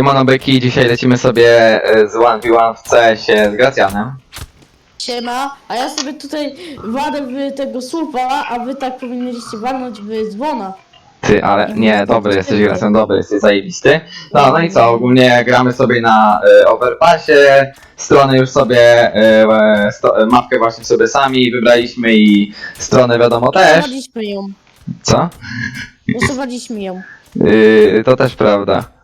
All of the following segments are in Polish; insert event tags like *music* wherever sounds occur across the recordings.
Siemano Byki, dzisiaj lecimy sobie e, z 1v1 w CS-ie z Gracjanem. Siema, a ja sobie tutaj wadę w tego słupa, a wy tak powinniście walnąć w dzwona. Ty, ale nie, dobry jesteś Gracjan, dobry jesteś, zajebisty. No, no i co, ogólnie gramy sobie na e, Overpassie, strony już sobie, e, sto, mapkę właśnie sobie sami wybraliśmy i stronę wiadomo też. Głosowaliśmy ją. Co? Głosowaliśmy ją. Yy, to też prawda.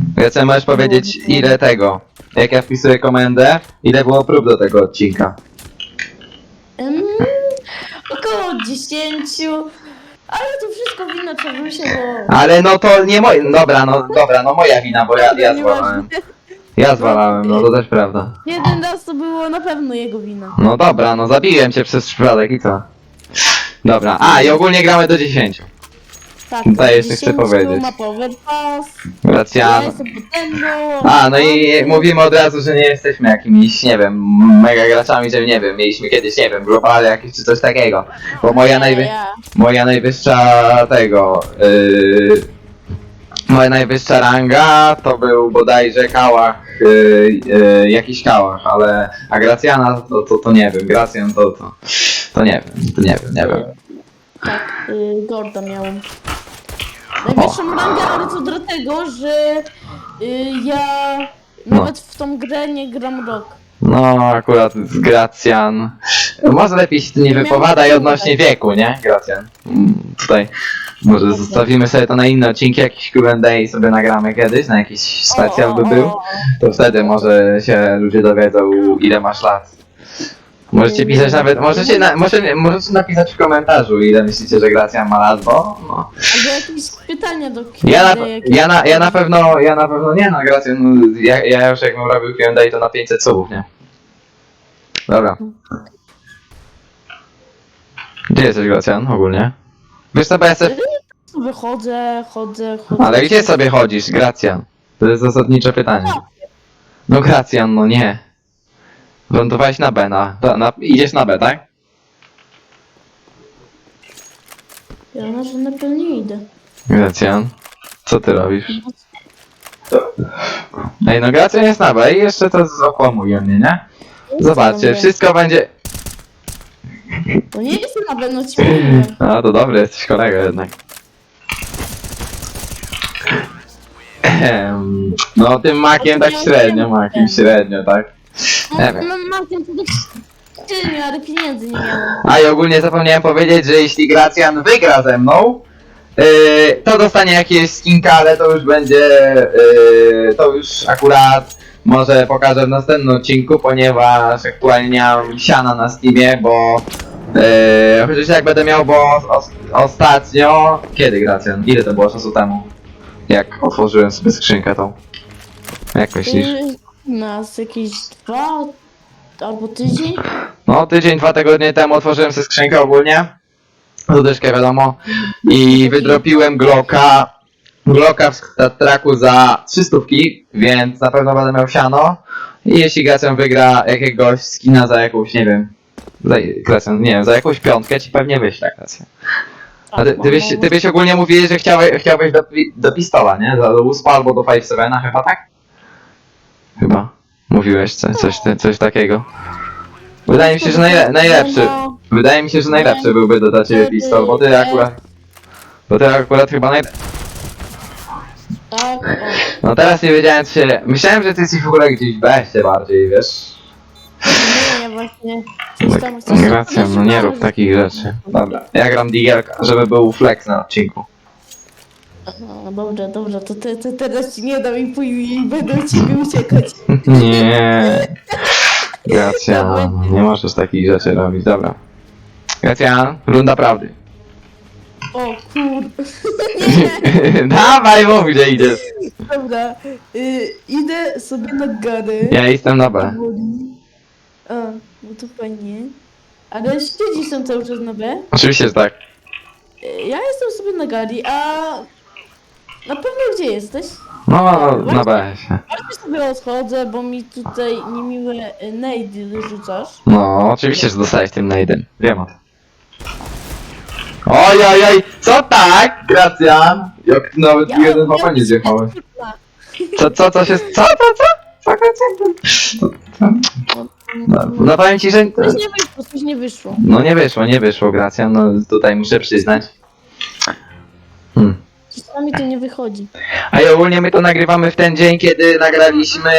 Gracjan, możesz powiedzieć ile tego, jak ja wpisuję komendę, ile było prób do tego odcinka. Mm, około 10. Ale to wszystko wina Czarusia, bo... Ale no to nie moje. Dobra, no dobra, no moja wina, bo ja, ja zwalałem. Ja zwalałem, no to też prawda. Jeden raz to było na pewno jego wina. No dobra, no zabiłem cię przez przypadek i co? Dobra, a i ogólnie gramy do 10. Tak, Tutaj jeszcze chcę 10 powiedzieć. ma power pass. Ja Gracjan. jestem potęgą. A, no i mówimy od razu, że nie jesteśmy jakimiś, nie wiem, mega graczami, że nie wiem, mieliśmy kiedyś, nie wiem, globale jakieś czy coś takiego. Bo moja, najwy... Ja. moja najwyższa tego, yy... moja najwyższa ranga to był bodajże kałach, yy, yy, jakiś kałach, ale a Gracjana to, to, to nie wiem, Gracjan to, to, to nie wiem, to nie wiem, nie wiem. Tak, y, Gorda miałem. Najwyższą rangę, ale to dlatego, że y, ja nawet w tą grę nie gram rok. No, akurat Gracjan. Może lepiej się tu nie wypowiadaj odnośnie wieku, nie? Gracjan. Mm, Tutaj może zostawimy sobie to na inne odcinki, jakiś Q&A sobie nagramy kiedyś, na jakiś specjal by był. To wtedy może się ludzie dowiedzą ile masz lat. Możecie pisać nawet, możecie, na, możecie, możecie napisać w komentarzu ile myślicie, że Gracjan ma lat, bo no. Albo jakieś pytania do Ja na, Q&A, jakieś- ja, na, ja na pewno, ja na pewno nie no Gracjan, no, ja, ja już jakbym robił Q&A to na 500 subów, nie? Dobra. Gdzie jesteś Gracjan ogólnie? Wiesz co, bo ja se... Wychodzę, chodzę, chodzę. Ale gdzie sobie chodzisz, Gracjan? To jest zasadnicze pytanie. No Gracjan, no nie. Wylądowałeś na B, na, na, na, idziesz na B, tak? Ja na żadne pewnie idę. Gracjan, co ty robisz? Ej, no Gracjan jest na B i jeszcze to zakłamuje mnie, nie? Zobaczcie, wszystko będzie... No nie jestem na pewno ci mówię. A, *laughs* to dobry jesteś kolega jednak. Ehem, No tym makiem tak średnio, makiem średnio, tak? Nie wiem. Mam, mam ten ale pieniędzy nie miałem. A i ogólnie zapomniałem powiedzieć, że jeśli Gracjan wygra ze mną, yy, to dostanie jakieś skinka, ale to już będzie, yy, to już akurat może pokażę w następnym odcinku, ponieważ aktualnie nie mam siana na Steamie, bo yy, chociaż jak będę miał, bo os, ostatnio, kiedy Gracjan? Ile to było czasu temu? Jak otworzyłem sobie skrzynkę tą? Jak myślisz? Y, Nas jakieś dwa albo tydzień. No, tydzień, dwa tygodnie temu otworzyłem sobie skrzynkę ogólnie. Lodeczkę wiadomo. I wydropiłem Glocka. Glocka w traku za 300, więc na pewno będę miał siano. I jeśli Gracjan wygra jakiegoś skina za jakąś, nie wiem. Za, Gracjan, nie wiem, za jakąś piątkę ci pewnie wyślę Gracjan. A ty, ty, byś, ty byś ogólnie mówiłeś, że chciałeś, chciałbyś do, do pistola, nie? Za do USPA albo do 5-7 chyba, tak? Chyba. Mówiłeś coś, coś, coś takiego. Wydaje mi się, że najle najlepszy. Wydaje mi się, że najlepszy byłby do dla ciebie pistol, bo ty akurat... Bo ty akurat chyba naj... tak, o. No teraz nie wiedziałem co się... Myślałem, że ty jesteś w ogóle gdzieś w beście bardziej, wiesz? Nie, właśnie. Tam- Racja, no nie rób takich rzeczy. Dobra, ja gram digielka, żeby był flex na odcinku. No dobrze, dobrze, to, te, to teraz ci nie dam i pójdę i będę od ciebie uciekać. *laughs* Nie. Gracja, *laughs* nie możesz takich rzeczy robić, dobra. Gracja, runda prawdy. O kur... *laughs* Dawaj, mów gdzie idziesz. Dobra, y, idę sobie na garę. Ja jestem na B. A, no to fajnie. Ale siedzisz tam cały czas na B? Oczywiście, że tak. Y, Ja jestem sobie na gali, a... Na pewno gdzie jesteś? No, na się. Właśnie sobie odchodzę, bo mi tutaj niemiłe y, nade rzucasz. No, oczywiście, że dostałeś tym nade'em. Wiem o tym. Oj, oj, oj, co tak? Gracjan! Jak ty nawet Ja- jeden ja nie zjechałeś. Co, co, co się... Co, co, co? Co, co, co? No, no powiem ci, że... Coś nie wyszło, coś nie wyszło. No nie wyszło, nie wyszło, Gracja, no tutaj muszę przyznać. Hmm. Czasami to nie wychodzi. A i ogólnie my to nagrywamy w ten dzień, kiedy nagraliśmy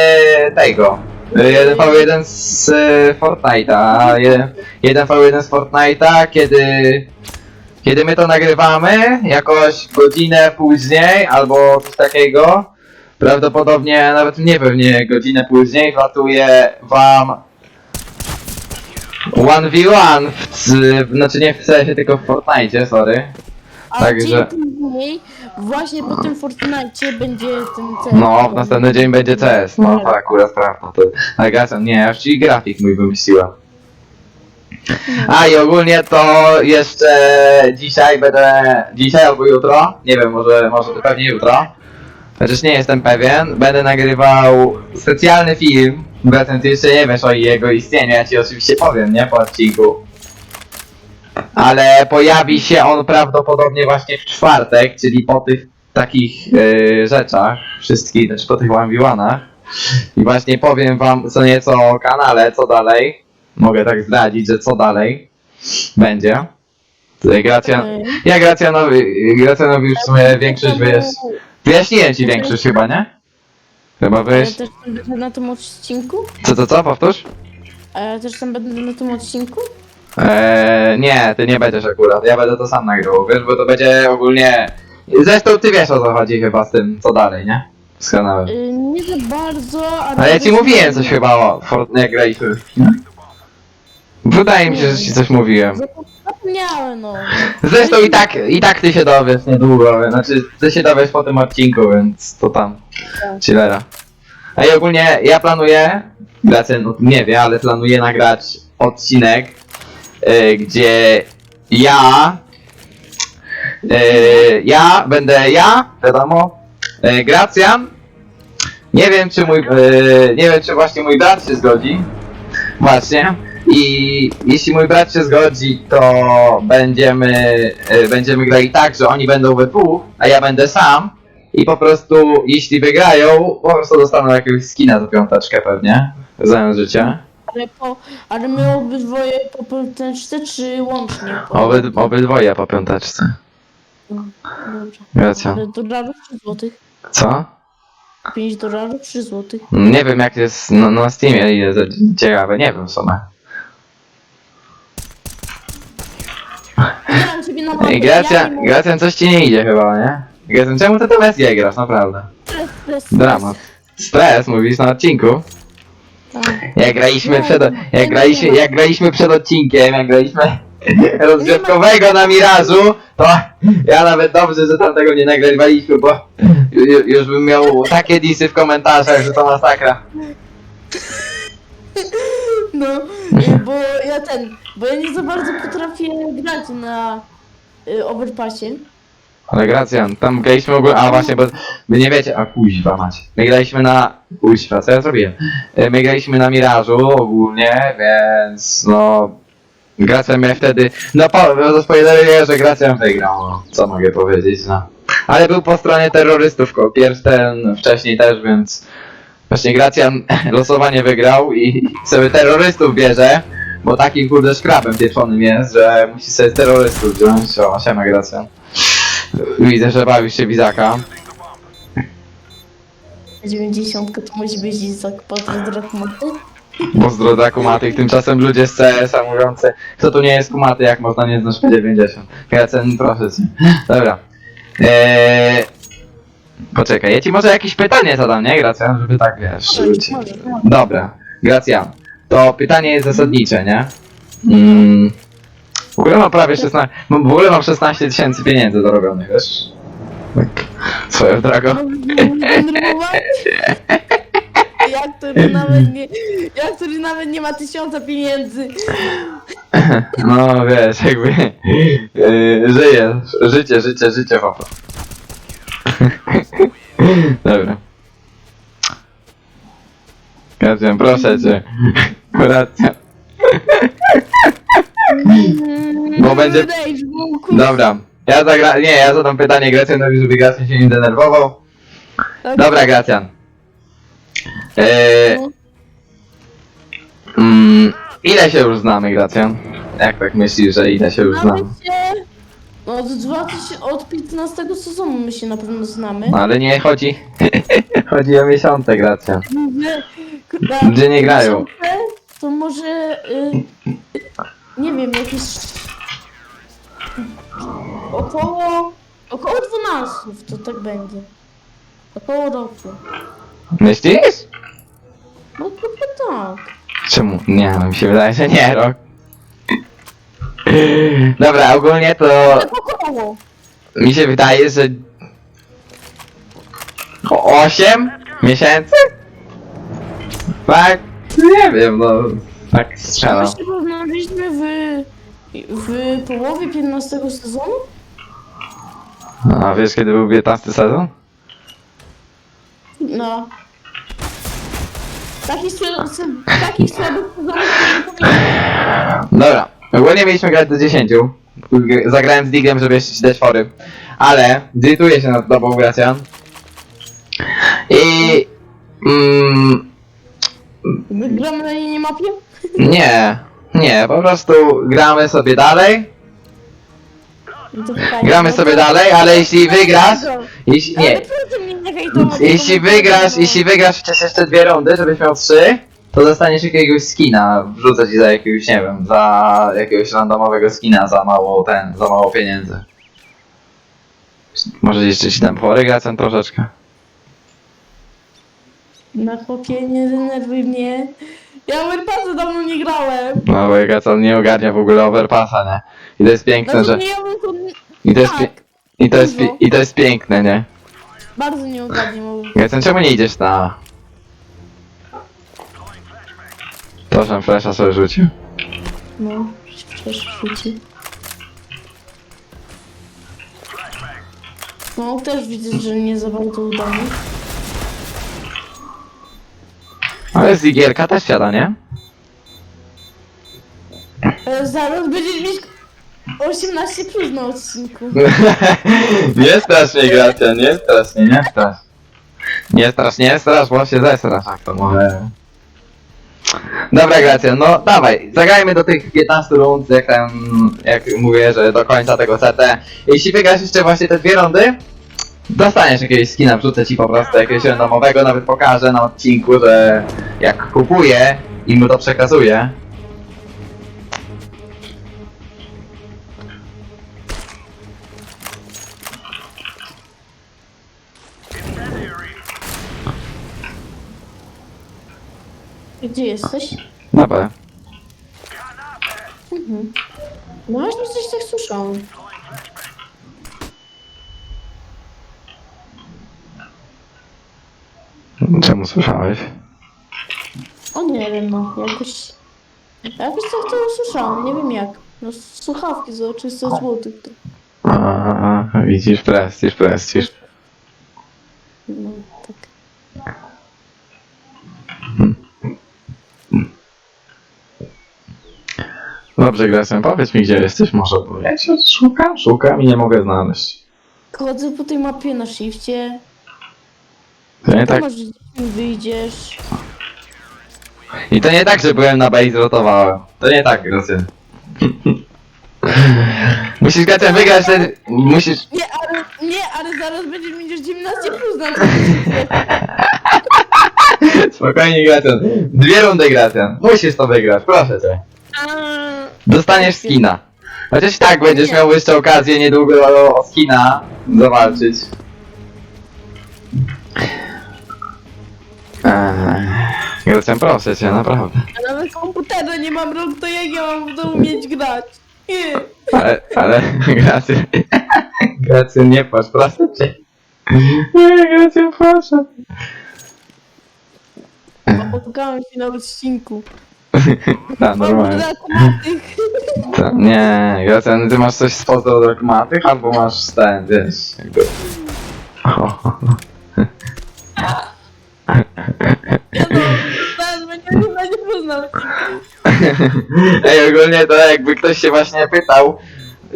tego. 1v1 z e, Fortnite'a. 1v1 z Fortnite'a, kiedy. Kiedy my to nagrywamy, jakoś godzinę później albo coś takiego. Prawdopodobnie nawet nie pewnie godzinę później wlatuje wam 1v1 w, c- znaczy nie w sensie tylko w Fortnite, sorry. A Także- dzień później, właśnie po tym Fortnite będzie ten cel. No, w następny dzień będzie CS, no to akurat prawda. To, ale Gacan, nie, ja już ci grafik mój wymyśliłem. A i ogólnie to jeszcze dzisiaj będę, dzisiaj albo jutro, nie wiem, może, może to pewnie jutro, chociaż nie jestem pewien, będę nagrywał specjalny film, Gacan, ty jeszcze nie wiesz o jego istnieniu, ja ci oczywiście powiem, nie, po odcinku. Ale pojawi się on prawdopodobnie właśnie w czwartek, czyli po tych takich e, rzeczach, wszystkich, znaczy po tych one I właśnie powiem wam co nieco o kanale, co dalej. Mogę tak zdradzić, że co dalej będzie. Gracjan, ja Gracjanowi, Gracjanowi już w sumie większość wiesz. Wyjaśniłem ci większość chyba, nie? Chyba A ja też będę na tym odcinku? Co, co, co? Powtórz? A ja też tam będę na tym odcinku? Eee, nie, ty nie będziesz akurat. Ja będę to sam nagrywał, wiesz, bo to będzie ogólnie. Zresztą ty wiesz o co chodzi chyba z tym, co dalej, nie? Z kanałem. Y, nie za bardzo, ale... Ale ja ci mówiłem coś chyba o Fortnite, graliśmy. Wydaje mi się, że ci coś mówiłem. Zapomniałem, no. Zresztą i tak, i tak ty się dowiesz niedługo, znaczy ty się dowiesz po tym odcinku, więc to tam. Tak. Chillera. A i ogólnie ja planuję, Gracjan no, nie wie, ale planuję nagrać odcinek, y, gdzie ja, y, ja będę ja, wiadomo, y, Gracjan. Nie wiem czy mój, y, nie wiem czy właśnie mój brat się zgodzi. Właśnie. I jeśli mój brat się zgodzi, to będziemy, e, będziemy grali tak, że oni będą we dwóch, a ja będę sam. I po prostu, jeśli wygrają, po prostu dostaną jakiegoś skina za piąteczkę pewnie. Zamiast życia. Ale, po, ale my obydwoje po potężce, czy łącznie? Po... Obyd, obydwoje po piąteczce. Dobrze. Racja. Ale dolarów czy złotych? Co? 5 dolarów czy złotych? Nie wiem jak jest no, na Steamie, ile za ciekawe, nie wiem w sumie. Mam ciebie na mapę, Ej, ja Gracjan, nie mogę. Gracjan coś ci nie idzie chyba, nie? Gracjan, czemu ty to bez grasz, naprawdę? Stres, stres. Dramat. Stres, mówisz na odcinku? Tak. Jak graliśmy przed, jak graliśmy, jak graliśmy przed odcinkiem, jak graliśmy *laughs* rozgrzewkowego na Mirażu, to ja nawet dobrze, że tam tego nie nagrywaliśmy, bo ju, już bym miał takie disy w komentarzach, że to masakra. No, y, bo ja ten, bo ja nie za bardzo potrafię grać na y, overpassie. Ale Gracjan, tam graliśmy w ogóle, a właśnie, bo wy nie wiecie, a kuźwa mać. My graliśmy na, kuźwa, co ja zrobiłem? E, My graliśmy na Mirażu ogólnie, więc no... Gracjan miał wtedy, no po, no spoileruję, że Gracjan wygrał, no, co mogę powiedzieć, no. Ale był po stronie terrorystów, pierwszy ten, wcześniej też, więc... Właśnie Gracjan *laughs* losowanie wygrał i sobie terrorystów bierze, bo takim kurde szkrabem pieprzonym jest, że musi sobie terrorystów wziąć, o, siema Gracjan. Widzę, że bawisz się Bizaka. 90 to musi być za pozdro kumaty. Pozdro dla kumatych. Tymczasem ludzie z CS-a mówiący, kto tu nie jest kumaty, jak można nie znać P90. Gracjan, proszę cię. Dobra. Eee... Poczekaj, ja ci może jakieś pytanie zadam, nie Gracjan? Żeby tak, wiesz... żeby ci- Może, no. Dobra, Gracjan. To pytanie jest zasadnicze, nie? Mm. W ogóle mam prawie 16... mam- W ogóle mam 16 tysięcy pieniędzy dorobionych, wiesz? Tak, swoją drogą. Denerwować? Ja, który nawet nie, ja, który nawet nie ma tysiąca pieniędzy. No wiesz, jakby yy, żyję, życie, życie, życie po prostu. Dobra. Gracjan, proszę cię. Gracjan. Bo będzie- Rage, bo kurwa, Dobra. Ja zagra... Nie, ja zadam pytanie Gracjanowi, żeby Gracjan się nie denerwował. tak. Dobra, Gracjan. E, No. mm, ile się już znamy, Gracjan? Jak tak myślisz, że ile się już Znamy znamy? się od, 2000, od 15 sezonu my się na pewno znamy. No ale nie chodzi. *laughs* chodzi o miesiące, Gracjan. Kurwa, Gdzie nie grają? miesiące, To może, y, nie wiem, jakieś około, około 12 to tak będzie. Około roku. Myślisz? No chyba tak. Czemu? Nie, no mi się wydaje, że nie, rok. Dobra, ogólnie to Tak około. mi się wydaje, że... O 8 miesięcy? Tak? Nie wiem, no... Tak strzelam. My się poznaliśmy w, w połowie 15 sezonu? A wiesz kiedy był 15 sezon? No. Takich słabych takich słabych sezonów nie pamiętam. Dobra, ogólnie mieliśmy grać do 10. Zagrałem z Digem, żeby jeszcze ci dać fory. Ale zlituję się nad tobą, Gracjan. I... Mm, Wygramy na linii mapie? Nie, nie, po prostu gramy sobie dalej. No to fajnie. Gramy No sobie to- dalej, ale jeśli wygrasz... Ale Jeśli, nie, mnie jeśli wygrasz, jeśli wygrasz chociaż jeszcze dwie rundy, żebyś miał trzy, to dostaniesz jakiegoś skina. Wrzucę ci za jakiegoś, nie wiem, za jakiegoś randomowego skina za mało ten, za mało pieniędzy. Może jeszcze ci dam chory gracem troszeczkę. Na chłopie, nie denerwuj mnie. Ja Overpassa dawno nie grałem. No bo Gracem nie ogarnia w ogóle overpassa, nie? I to jest piękne, że... Znaczy, nie, bym to... I to jest, tak, pie... I to jest, pi- I to jest piękne, nie? bardzo nie ogarniam Overpassa. Gracem, czemu nie idziesz na... Proszę, flasha sobie rzucił. No, przecież rzuci. No, też widzę, że nie za bardzo udany. Ale z igierka też siada, nie? E, zaraz będziesz mieć 18 plus na odcinku. *laughs* nie strasz mnie, Gracja, nie strasz mnie, nie strasz. Nie strasz, nie strasz, bo się zesrasz, jak to może. Dobra, Gracja, no dawaj, zagrajmy do tych 15 rund, jak tam, jak mówię, że do końca tego CT. Jeśli wygrasz jeszcze właśnie te dwie rundy, dostaniesz jakiegoś skina, wrzucę ci po prostu jakiegoś randomowego, nawet pokażę na odcinku, że jak kupuję i mu to przekazuję, Gdzie jesteś? dobra. Mhm. No właśnie coś tak słyszałem. Czemu słyszałeś? O nie wiem, no, jakoś... Jakoś tak to usłyszałem, nie wiem jak. No, słuchawki za 300 złotych to... A, widzisz, prestiż, prestiż. No, tak. Dobrze, Gracjan, powiedz mi, gdzie jesteś może, bo ja cię szukam, szukam i nie mogę znaleźć. Chodzę po tej mapie na shifcie. To nie tak, wyjdziesz. I to nie tak, że byłem na base rotowałem. To nie tak, Gracjan. *laughs* musisz, Gracjan, wygrać ten... Musisz... Nie, ale, nie, ale zaraz będziesz mieć już 19 plus na *laughs* Spokojnie, Gracjan. Dwie rundy, Gracjan. Musisz to wygrać, proszę cię. Dostaniesz skina. Chociaż i tak będziesz miał jeszcze okazję niedługo o, o skina zawalczyć. Eee, Gracjan, proszę cię, naprawdę. A nawet komputera nie mam rąk, to jak ja mam w domu mieć grać? Nie. Ale, ale, *laughs* Gracjan, Gracjan, *laughs* nie płacz, proszę cię. Nie, Gracjan, proszę. Spotkałem się na odcinku. *laughs* Tak, normalnie. Ta, nie, Gracjan, ty masz coś z pozdrowych albo masz ten, wiesz, jakby... O. Ja no, będzie będzie plus na odcinku. Ej, ogólnie to jakby ktoś się właśnie pytał,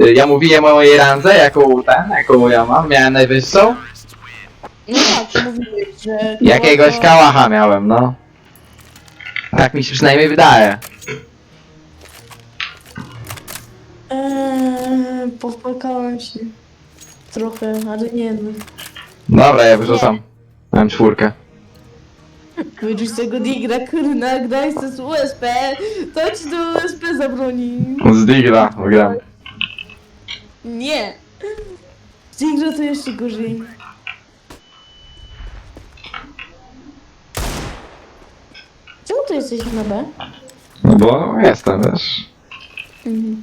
y, ja mówiłem o mojej randze, jaką ten, jaką ja mam, miałem najwyższą. No tak, mówiłeś, że... Jakiegoś kałacha miałem, no. Tak mi się przynajmniej wydaje. Eee, popłakałem się. Trochę, ale nie no. Dobra, ja wyrzucam. Mam czwórkę. Wyrzuć tego digra, kurna, graj z USP, to ci do USP zabroni. Z Digra wygram. Nie. Z digra to jeszcze gorzej. Czemu ty jesteś na B? No bo jestem, wiesz. Mhm.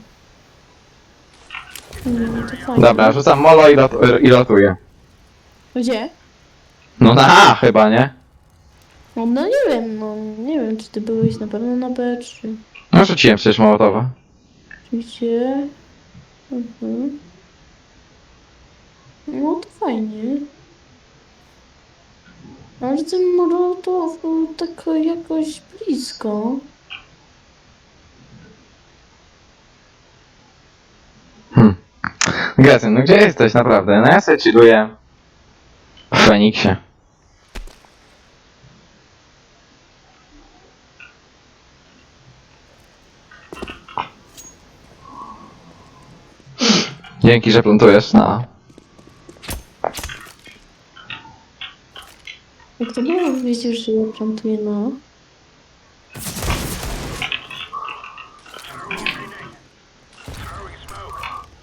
Mm, to fajnie. Dobra, rzucam molo i, lot, i lotuję. Gdzie? No na A chyba, nie? No, no nie wiem, no nie wiem, czy ty byłeś na pewno na B, czy... No rzuciłem przecież mołotowa. Oczywiście. Mhm. No to fajnie. Ale ten Morotow był tak jakoś blisko. Hmm. Gracjan, no gdzie jesteś naprawdę? No ja sobie chilluję w Feniksie. Dzięki, że plantujesz no. na... Jak to było wiedzieć, że ja plantuję na...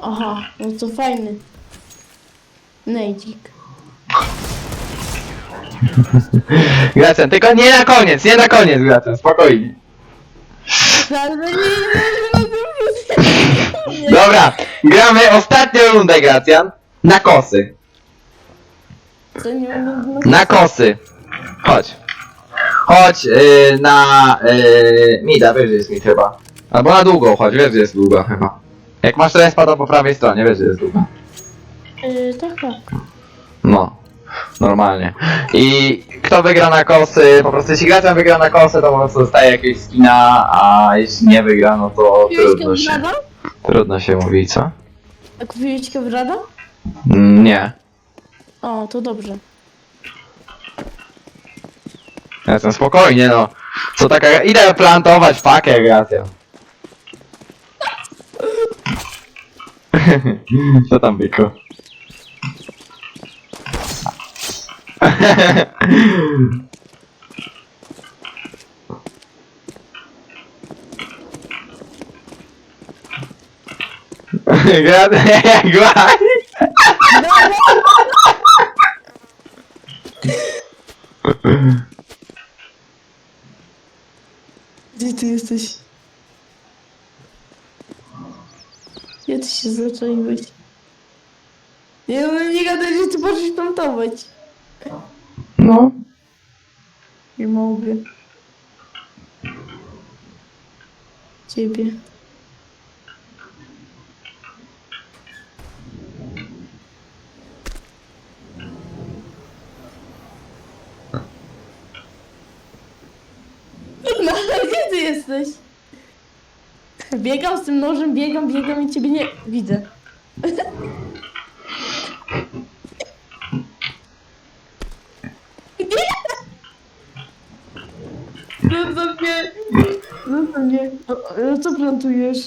Aha, no to fajny. Nejdzik. *laughs* Gracjan, tylko nie na koniec, nie na koniec, Gracjan, spokojnie. Ale nie, nie, nie, nie, Dobra, gramy ostatnią rundę, Gracjan. Na kosy. Nie. Na kosy. Chodź. Chodź yy, na yy, mida, wiesz, że jest mid chyba. Albo na długą chodź, wiesz, że jest długa chyba. Jak masz respa, to po prawej stronie, wiesz, że jest długa. Yy, tak, tak. No. Normalnie. I kto wygra na kosy, po prostu jeśli Gracjan wygra na kosy, to po prostu dostaje jakieś skina, a jeśli nie wygra, no to trudno się, kewrada? Trudno się mówi, co? A kupiłeś kewrada? Mm, Nie. O, to dobrze. Ja jestem spokojnie, no. Co taka... Idę plantować pakę, Gracjan. *laughs* Co tam, Byku? *laughs* Gracjan, jak Gdzie ty jesteś? Gdzie ty się zaczaiłeś? Nie, no nie gadaj, że ty możesz plantować. No. Nie mogę. Ciebie. No, ale gdzie ty jesteś? Biegam z tym nożem, biegam, biegam i ciebie nie widzę. Zostaw mnie! Zostaw mnie! O, o, Co plantujesz?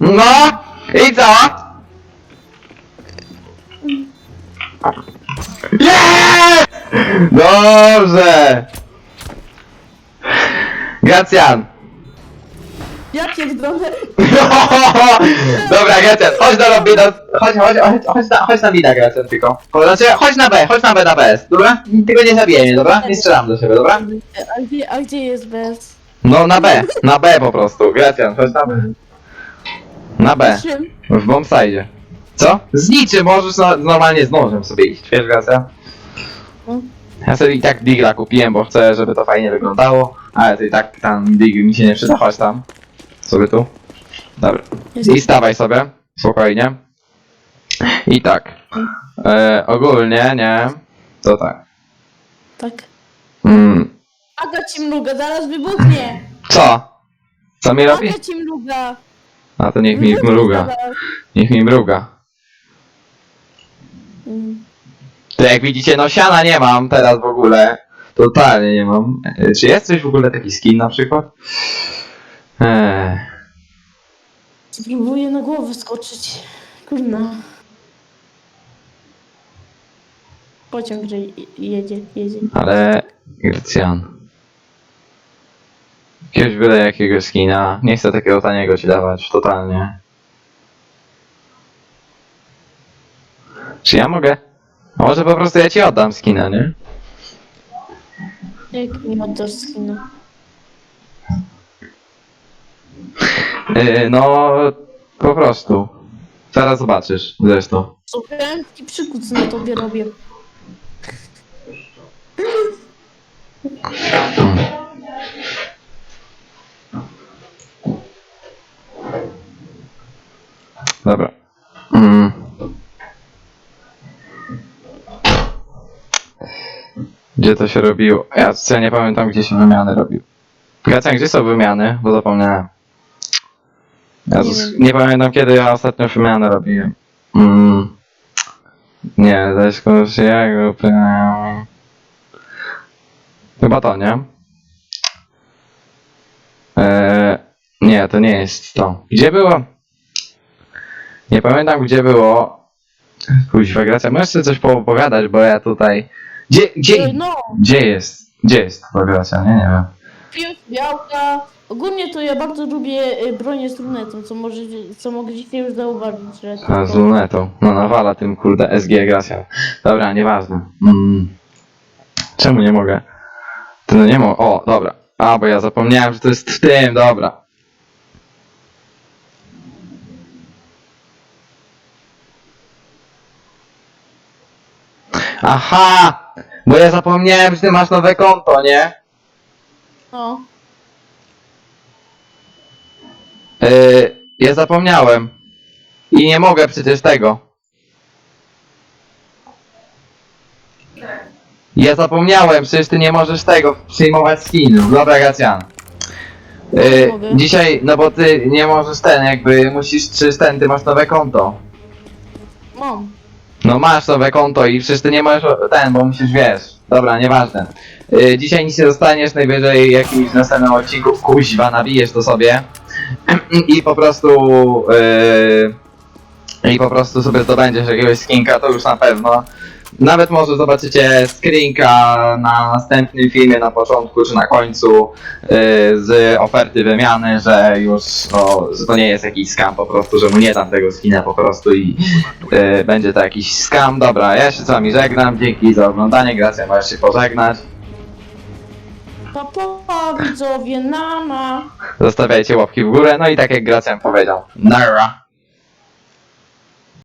No! I co? Jest! Dobrze! Gracjan! Ja pierdolę! *laughs* Dobra, Gracjan, chodź do lobby, do... chodź, chodź, chodź, chodź, na, chodź na mida, Gracjan, tylko. Znaczy, chodź na B, chodź na B, na BS, dobra? Tylko nie zabijaj mnie, dobra? Nie strzelam do siebie, dobra? A gdzie, a gdzie jest bez? No, na B, na B po prostu, Gracjan, chodź na B. Na B. Czym? W bombside. Co? Z niczym możesz no, normalnie z nożem sobie iść, wiesz Gracja? No. Ja sobie i tak digla kupiłem, bo chcę, żeby to fajnie wyglądało, ale to i tak tam digl mi się nie przyda, chodź tam. Sobie tu. Dobra. I stawaj sobie, spokojnie. I tak. E, ogólnie, nie? To tak. Tak. Mm, Aga ci mruga, zaraz wybuchnie! co? Co mi robi? Aga ci mruga! A to niech mi Wybuchnie mruga. zaraz. Niech mi mruga. Mm. To jak widzicie, no siana nie mam teraz w ogóle. Totalnie nie mam. E, Czy jest coś w ogóle taki skin na przykład? Eee. Spróbuję na głowę skoczyć. Kurna. Pociąg, że je- jedzie, jedzie. Ale Gracjan. Jakiegoś byle jakiegoś skina. Nie chcę takiego taniego ci dawać, totalnie. Czy ja mogę? A może po prostu ja ci oddam skina, nie? Jak mi oddasz skina? Yy, no, po prostu. Zaraz zobaczysz, zresztą. Słuchałem, taki przykuc na tobie robię. Dobra. Mm. Gdzie to się robiło? Ja, ja nie pamiętam, gdzie się wymiany robił. Gracjan, gdzie są wymiany? Bo zapomniałem. Ja Nie nie pamiętam, kiedy ja ostatnio wymianę robiłem. Mm. Nie, dyskusja grupy. Chyba to, nie? Eee, nie, to nie jest to. Gdzie było? Nie pamiętam, gdzie było. Kuźwa, Gracja, możesz sobie coś poopowiadać, bo ja tutaj... Gdzie, gdzie, No, gdzie jest? Gdzie jest to Gracja? Nie, nie wiem. piłki, białka. Ogólnie to ja bardzo lubię y, bronię z lunetą, co, może, co mogliście już zauważyć, że A z lunetą. No nawala tym kurde SG Gracja. Dobra, nieważne. Mm. Czemu nie mogę? To no nie mogę. O, dobra. A, bo ja zapomniałem, że to jest w tym, dobra. Aha! Bo ja zapomniałem, że ty masz nowe konto, nie? No, Yy, ja zapomniałem. I nie mogę przecież tego. Ja zapomniałem, przecież ty nie możesz tego przyjmować skinów. Dobra, Gacjan. Yy, mogę. dzisiaj, no bo ty nie możesz ten, jakby musisz, czy ten, ty masz nowe konto. mam. No masz nowe konto i ty nie możesz ten, bo musisz wiesz. Dobra, nieważne. Yy, dzisiaj nic nie dostaniesz, najwyżej jakimś następnym odcinku kuźwa nabijesz to sobie. *clears throat* I po prostu yy, i po prostu sobie zdobędziesz jakiegoś skinka, to już na pewno. Nawet może zobaczycie screenka na następnym filmie na początku czy na końcu yy, z oferty wymiany, że już no, że to nie jest jakiś scam po prostu, że mu nie dam tego skina po prostu i yy, będzie to jakiś scam. Dobra, ja się z wami żegnam, dzięki za oglądanie, Gracja możesz się pożegnać. Pa, pa, widzowie, nama. Zostawiajcie łapki w górę, no i tak jak Gracjan powiedział, nara.